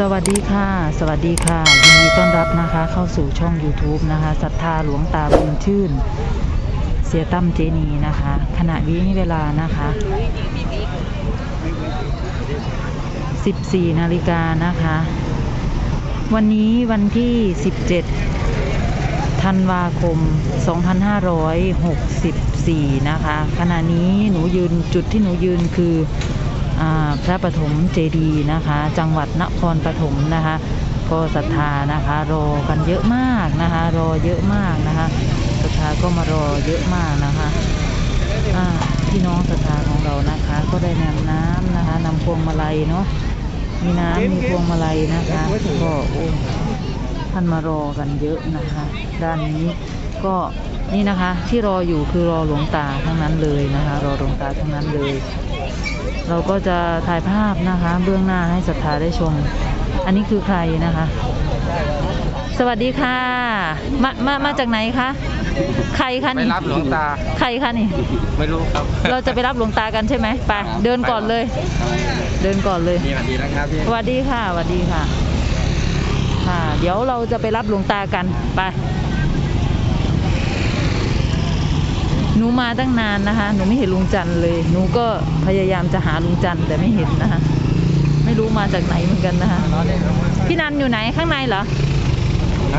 สวัสดีค่ะ สวัสดีค่ะ ยินดีต้อนรับนะคะ เข้าสู่ช่อง YouTube นะคะศรัทธาหลวงตาบุญชื่น เสียตั้มเจนีนะคะ ขณะนี้เวลานะคะ 14 นาฬิกานะคะ วันนี้วันที่ 17 ธันวาคม 2564 นะคะ ขณะนี้หนูยืนจุดที่หนูยืนคือ พระปฐมเจดีย์นะคะ จังหวัดนครปฐมนะคะ ก็ศรัทธานะคะรอกันเยอะมากนะคะ รอเยอะมากนะคะศรัทธาก็มารอเยอะมากนะคะพี่น้องศรัทธาของเรานะคะ ก็ได้นำน้ำนะคะนำพวงมาลัยเนาะมีน้ำมีพวงมาลัยนะคะก็โอ้ท่านมารอกันเยอะนะคะ ด้านนี้ก็นี่นะคะที่รออยู่คือรอหลวงตาทั้งนั้นเลยนะคะ รอหลวงตาทั้งนั้นเลย เราก็จะถ่ายภาพนะคะ เบื้องหน้าให้ศรัทธาได้ชม อันนี้คือใครนะคะ สวัสดีค่ะ มามามาจากไหนคะใครคะไปนี่รับหลวงตา ใครคะนี่ ไม่รู้ครับเราจะไปรับหลวงตากันใช่ไหมไปเดินก่อนเลย เดินก่อนเลยนี่สวัสดีนะครับพี่สวัสดีค่ะสวัสดีค่ะ ค่ะ เดี๋ยวเราจะไปรับหลวงตากันไป ห นูมาตั้งนานนะคะ หนูไม่เห็นลุงจันทร์เลย หนูก็พยายามจะหาลุงจันทร์แต่ไม่เห็นนะคะ ไม่รู้มาจากไหนเหมือนกันนะคะ พี่นันอยู่ไหนข้างในเหรอ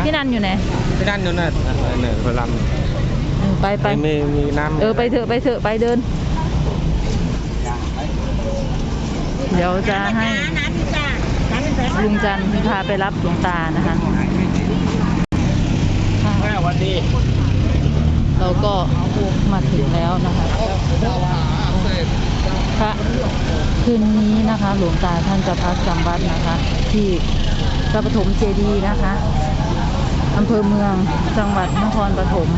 พี่นันอยู่ไหน ที่นั่นนู่นน่ะเหนือพลัมอืมไปไปมีมีน้ำเออไปเถอะไปเถอะไปเดิน เดี๋ยวจะให้ลุงจันทร์พาไปรับหลวงตานะคะค่ะ แม่วันดี เรา ก็มาถึงแล้วนะคะพระคืนนี้นะคะ หลวงตาท่านจะพักจำวัดนะคะ ที่พระปฐมเจดีนะคะอำเภอเมืองจังหวัดนครปฐม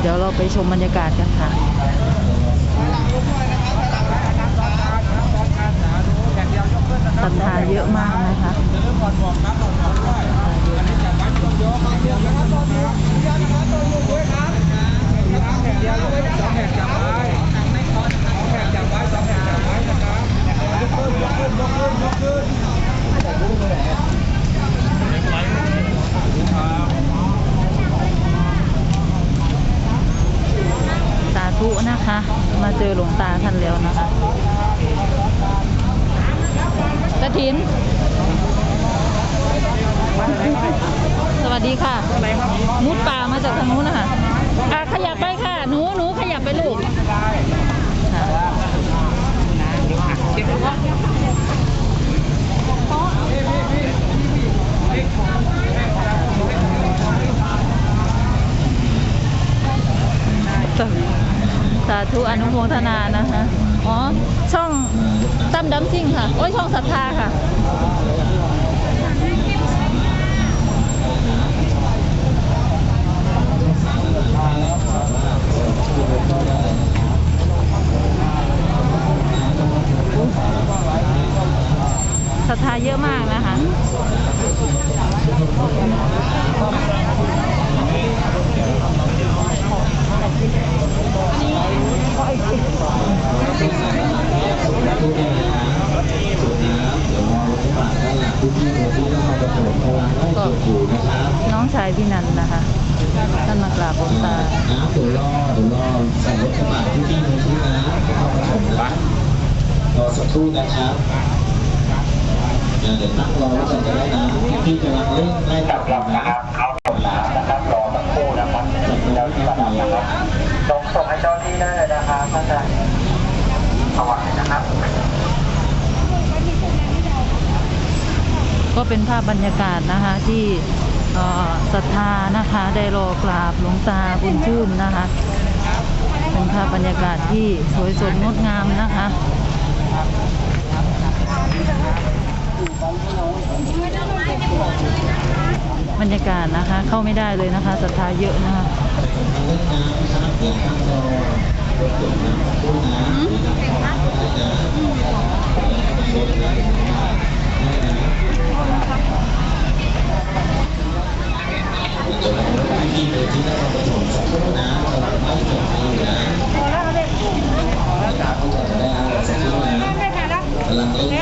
เดี๋ยวเราไปชมบรรยากาศกันค่ะศรัทธาเยอะมากนะคะสาธุนะคะ มาเจอหลวงตาท่านแล้วนะคะกระถิน สวัสดีค่ะ มุดป่ามาจากทางนู้นนะคะอะขยับไปค่ะ หนูหนูขยับไปลูกค่ะสาสา ธุอนุโมทนานะคะอ๋อช่องตั้มดัมซิ่งค่ะ โอ้ยช่องศรัทธาค่ะ ศรัทธาเยอะมากนะคะ ก็น้องชายพี่นันนะคะ ท่านมากราบหลวงตา น้ำตัวล่อตัวล่อใส่รถกระบะที่พี่มีชื่อนะรอสักครู่นะครับเดี๋ยวนั่งรอแล้วกันจะได้นะพี่กำลังเร่งไล่ตับลำนะครับเขาส่งน้ำนะครับรอสักครู่นะครับเจ้าที่ระดับนะครับส่งส่งให้เจ้าที่ได้เลยนะครับท่านจะสวัสดีนะครับก็เป็นภาพบรรยากาศนะคะที่ ศรัทธานะคะได้รอกราบหลวงตาบุญชื่นนะคะ เป็นภาพบรรยากาศที่สวยสดงดงามนะคะบรรยากาศนะคะเข้าไม่ได้เลยนะคะศรัทธาเยอะนะคะ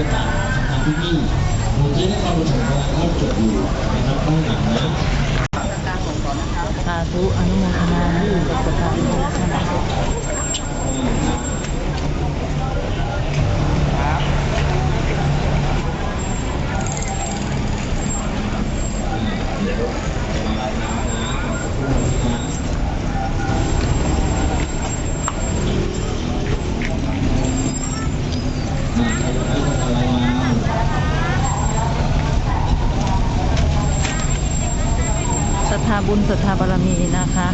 จะกาแล้วก็ตักทางพี่ๆมูลที่นครปฐมกำลังเข้าจดอยู่นะครับข้างหลังนะสาธุอนุโมทนาบุญกับศรัทธาทุกคนทุกท่าน ศรัทธา บุญศรัทธาบารมีนะคะ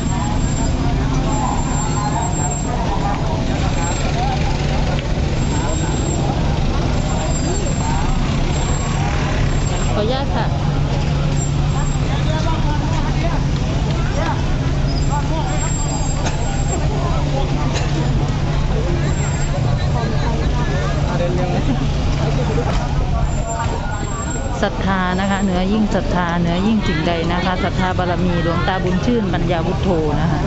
ขออนุญาตค่ะ ศรัทธานะคะเหนือยิ่งศรัทธาเหนือยิ่งสิ่งใดนะคะศรัทธาบารมีหลวงตาบุญชื่นปัญญาวุฒโธนะคะ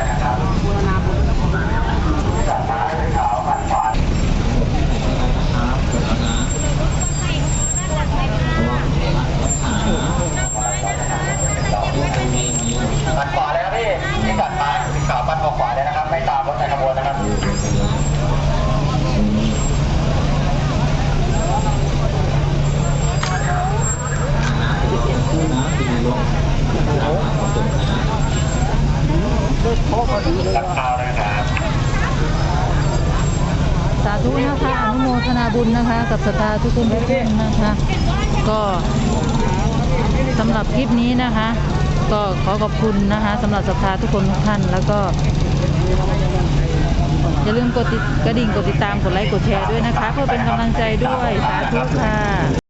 นะครับกดแล้วนะระวังตัดขาที่ทางนี้นี้ ปัดขวาเลยครับพี่ที่ตัดมาสีขาวปัดออกขวาเลยนะครับ ไม่ตามรถในขบวนนะครับ ดูไปเลยนะเป็นคู่นะเป็นรถตามหาประสบนะ รับข่าวนะครับ สาธุนะคะอนุโม ทนาบุญนะคะ กับสตาทุกคนทุกท่านนะคะ ก็สำหรับคลิปนี้นะคะ ก็ขอขอบคุณนะคะสำหรับสตาทุกคนทุกท่านแล้วก็อย่าลืมกดติดกระดิ่งกดติดตามกดไลค์กดแชร์ด้วยนะคะ เพื่อเป็นกำลังใจด้วยสาธุค่ะ